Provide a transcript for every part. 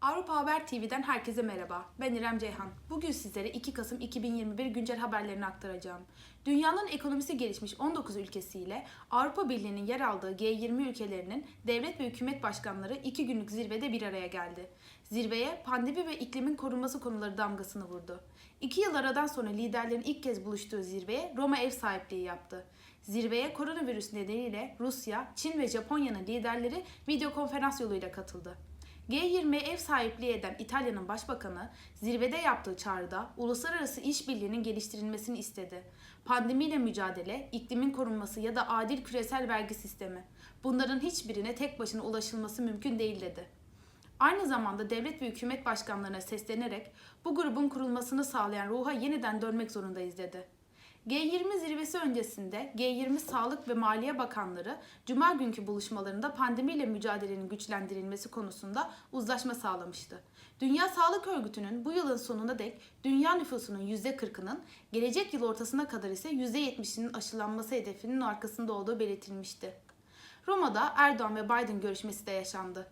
Avrupa Haber TV'den herkese merhaba. Ben İrem Ceyhan. Bugün sizlere 2 Kasım 2021 güncel haberlerini aktaracağım. Dünyanın ekonomisi gelişmiş 19 ülkesiyle Avrupa Birliği'nin yer aldığı G20 ülkelerinin devlet ve hükümet başkanları 2 günlük zirvede bir araya geldi. Zirveye pandemi ve iklimin korunması konuları damgasını vurdu. 2 yıl aradan sonra liderlerin ilk kez buluştuğu zirveye Roma ev sahipliği yaptı. Zirveye koronavirüs nedeniyle Rusya, Çin ve Japonya'nın liderleri video konferans yoluyla katıldı. G20'ye ev sahipliği eden İtalya'nın başbakanı zirvede yaptığı çağrıda uluslararası işbirliğinin geliştirilmesini istedi. Pandemiyle mücadele, iklimin korunması ya da adil küresel vergi sistemi. Bunların hiçbirine tek başına ulaşılması mümkün değil dedi. Aynı zamanda devlet ve hükümet başkanlarına seslenerek bu grubun kurulmasını sağlayan ruha yeniden dönmek zorundayız dedi. G20 zirvesi öncesinde G20 Sağlık ve Maliye Bakanları Cuma günkü buluşmalarında pandemiyle mücadelenin güçlendirilmesi konusunda uzlaşma sağlamıştı. Dünya Sağlık Örgütü'nün bu yılın sonuna dek dünya nüfusunun %40'ının, gelecek yıl ortasına kadar ise %70'inin aşılanması hedefinin arkasında olduğu belirtilmişti. Roma'da Erdoğan ve Biden görüşmesi de yaşandı.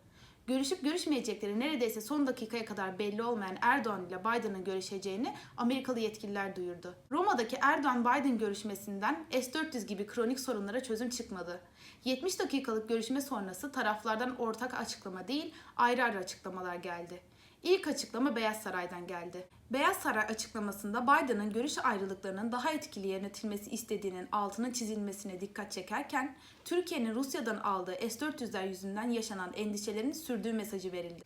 Görüşüp görüşmeyecekleri neredeyse son dakikaya kadar belli olmayan Erdoğan ile Biden'ın görüşeceğini Amerikalı yetkililer duyurdu. Roma'daki Erdoğan-Biden görüşmesinden S-400 gibi kronik sorunlara çözüm çıkmadı. 70 dakikalık görüşme sonrası taraflardan ortak açıklama değil, ayrı ayrı açıklamalar geldi. İlk açıklama Beyaz Saray'dan geldi. Beyaz Saray açıklamasında Biden'ın görüş ayrılıklarının daha etkili yönetilmesi istediğinin altının çizilmesine dikkat çekerken, Türkiye'nin Rusya'dan aldığı S-400'ler yüzünden yaşanan endişelerin sürdüğü mesajı verildi.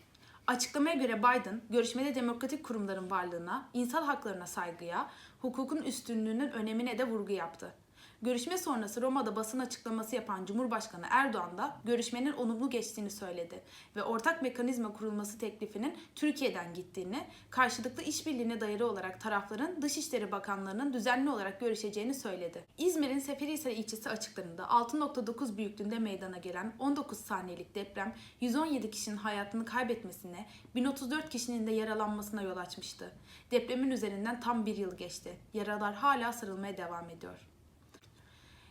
Açıklamaya göre Biden, görüşmede demokratik kurumların varlığına, insan haklarına saygıya, hukukun üstünlüğünün önemine de vurgu yaptı. Görüşme sonrası Roma'da basın açıklaması yapan Cumhurbaşkanı Erdoğan da görüşmenin olumlu geçtiğini söyledi ve ortak mekanizma kurulması teklifinin Türkiye'den gittiğini, karşılıklı işbirliğine dayalı olarak tarafların Dışişleri Bakanlarının düzenli olarak görüşeceğini söyledi. İzmir'in Seferihisar ilçesi açıklarında 6.9 büyüklüğünde meydana gelen 19 saniyelik deprem 117 kişinin hayatını kaybetmesine, 1034 kişinin de yaralanmasına yol açmıştı. Depremin üzerinden tam bir yıl geçti. Yaralar hala sarılmaya devam ediyor.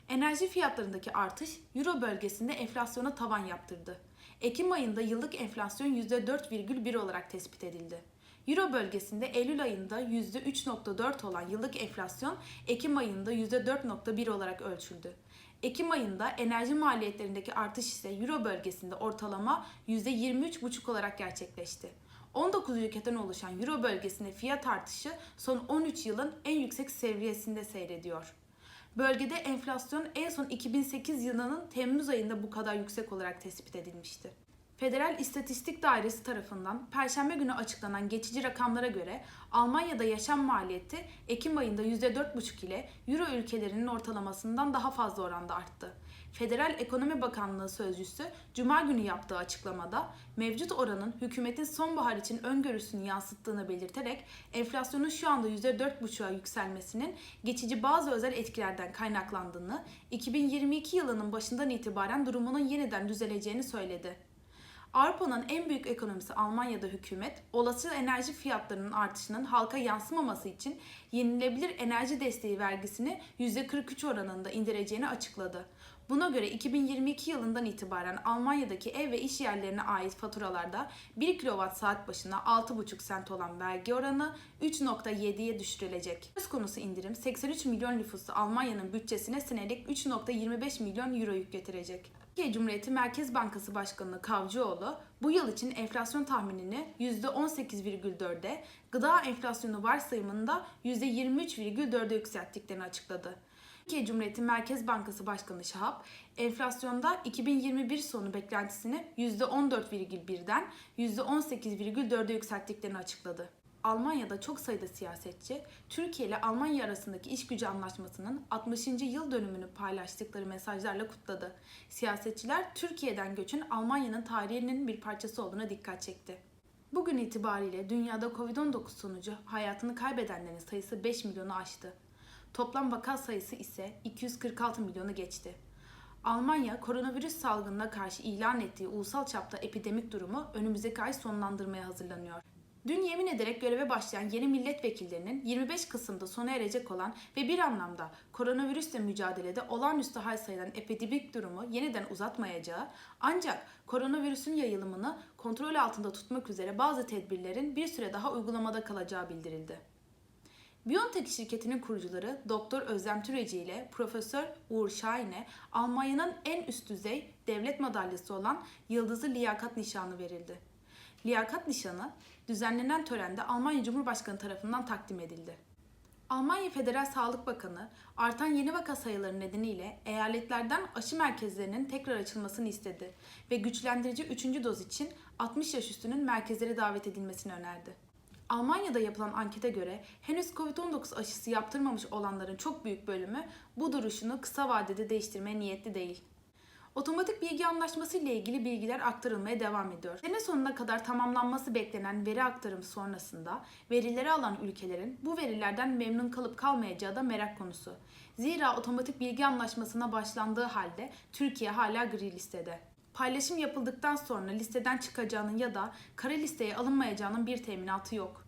Enerji fiyatlarındaki artış Euro bölgesinde enflasyona tavan yaptırdı. Ekim ayında yıllık enflasyon %4,1 olarak tespit edildi. Euro bölgesinde Eylül ayında %3.4 olan yıllık enflasyon Ekim ayında %4.1 olarak ölçüldü. Ekim ayında enerji maliyetlerindeki artış ise Euro bölgesinde ortalama %23,5 olarak gerçekleşti. 19 ülkeden oluşan Euro bölgesinde fiyat artışı son 13 yılın en yüksek seviyesinde seyrediyor. Bölgede enflasyon en son 2008 yılının Temmuz ayında bu kadar yüksek olarak tespit edilmişti. Federal İstatistik Dairesi tarafından Perşembe günü açıklanan geçici rakamlara göre Almanya'da yaşam maliyeti Ekim ayında %4,5 ile Euro ülkelerinin ortalamasından daha fazla oranda arttı. Federal Ekonomi Bakanlığı sözcüsü Cuma günü yaptığı açıklamada mevcut oranın hükümetin sonbahar için öngörüsünü yansıttığını belirterek enflasyonun şu anda %4,5'a yükselmesinin geçici bazı özel etkilerden kaynaklandığını, 2022 yılının başından itibaren durumunun yeniden düzeleceğini söyledi. Avrupa'nın en büyük ekonomisi Almanya'da hükümet, olası enerji fiyatlarının artışının halka yansımaması için yenilebilir enerji desteği vergisini %43 oranında indireceğini açıkladı. Buna göre 2022 yılından itibaren Almanya'daki ev ve iş yerlerine ait faturalarda 1 kWh başına 6,5 sent olan vergi oranı 3.7'ye düşürülecek. Söz konusu indirim 83 milyon nüfuslu Almanya'nın bütçesine senelik 3.25 milyon euro yük getirecek. Türkiye Cumhuriyeti Merkez Bankası Başkanı Kavcıoğlu bu yıl için enflasyon tahminini %18,4'e, gıda enflasyonu varsayımında %23,4'e yükselttiklerini açıkladı. Türkiye Cumhuriyeti Merkez Bankası Başkanı Şahap, enflasyonda 2021 sonu beklentisini %14,1'den %18,4'e yükselttiklerini açıkladı. Almanya'da çok sayıda siyasetçi, Türkiye ile Almanya arasındaki iş gücü anlaşmasının 60. yıl dönümünü paylaştıkları mesajlarla kutladı. Siyasetçiler Türkiye'den göçün Almanya'nın tarihinin bir parçası olduğuna dikkat çekti. Bugün itibariyle dünyada Covid-19 sonucu hayatını kaybedenlerin sayısı 5 milyonu aştı. Toplam vaka sayısı ise 246 milyonu geçti. Almanya, koronavirüs salgınına karşı ilan ettiği ulusal çapta epidemik durumu önümüzdeki ay sonlandırmaya hazırlanıyor. Dün yemin ederek göreve başlayan yeni milletvekillerinin 25 Kasım'da sona erecek olan ve bir anlamda koronavirüsle mücadelede olağanüstü hal sayılan epidemik durumu yeniden uzatmayacağı ancak koronavirüsün yayılımını kontrol altında tutmak üzere bazı tedbirlerin bir süre daha uygulamada kalacağı bildirildi. BioNTech şirketinin kurucuları Doktor Özlem Türeci ile Profesör Uğur Şahin'e Almanya'nın en üst düzey devlet madalyası olan Yıldızlı Liyakat Nişanı verildi. Liyakat Nişanı düzenlenen törende Almanya Cumhurbaşkanı tarafından takdim edildi. Almanya Federal Sağlık Bakanı artan yeni vaka sayıları nedeniyle eyaletlerden aşı merkezlerinin tekrar açılmasını istedi ve güçlendirici 3. doz için 60 yaş üstünün merkezlere davet edilmesini önerdi. Almanya'da yapılan ankete göre henüz Covid-19 aşısı yaptırmamış olanların çok büyük bölümü bu duruşunu kısa vadede değiştirmeye niyetli değil. Otomatik bilgi anlaşması ile ilgili bilgiler aktarılmaya devam ediyor. Sene sonuna kadar tamamlanması beklenen veri aktarımı sonrasında verileri alan ülkelerin bu verilerden memnun kalıp kalmayacağı da merak konusu. Zira otomatik bilgi anlaşmasına başlandığı halde Türkiye hala gri listede. Paylaşım yapıldıktan sonra listeden çıkacağının ya da kara listeye alınmayacağının bir teminatı yok.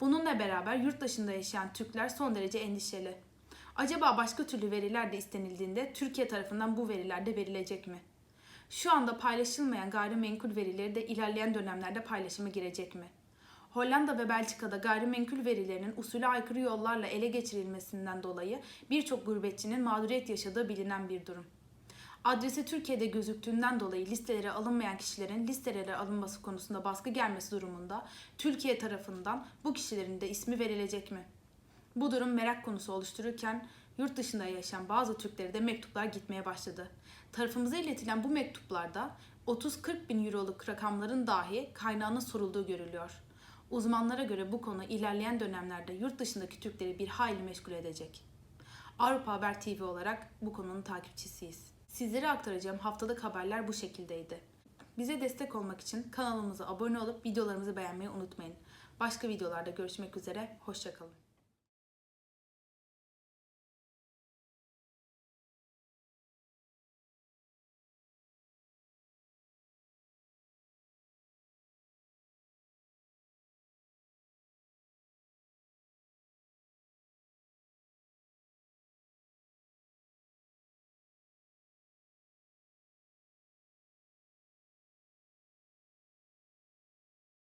Bununla beraber yurt dışında yaşayan Türkler son derece endişeli. Acaba başka türlü veriler de istenildiğinde Türkiye tarafından bu veriler de verilecek mi? Şu anda paylaşılmayan gayrimenkul verileri de ilerleyen dönemlerde paylaşıma girecek mi? Hollanda ve Belçika'da gayrimenkul verilerinin usule aykırı yollarla ele geçirilmesinden dolayı birçok gurbetçinin mağduriyet yaşadığı bilinen bir durum. Adresi Türkiye'de gözüktüğünden dolayı listelere alınmayan kişilerin listelere alınması konusunda baskı gelmesi durumunda Türkiye tarafından bu kişilerin de ismi verilecek mi? Bu durum merak konusu oluştururken yurt dışında yaşayan bazı Türklere de mektuplar gitmeye başladı. Tarafımıza iletilen bu mektuplarda 30-40 bin euroluk rakamların dahi kaynağına sorulduğu görülüyor. Uzmanlara göre bu konu ilerleyen dönemlerde yurt dışındaki Türkleri bir hayli meşgul edecek. Avrupa Haber TV olarak bu konunun takipçisiyiz. Sizlere aktaracağım haftalık haberler bu şekildeydi. Bize destek olmak için kanalımıza abone olup videolarımızı beğenmeyi unutmayın. Başka videolarda görüşmek üzere, hoşçakalın.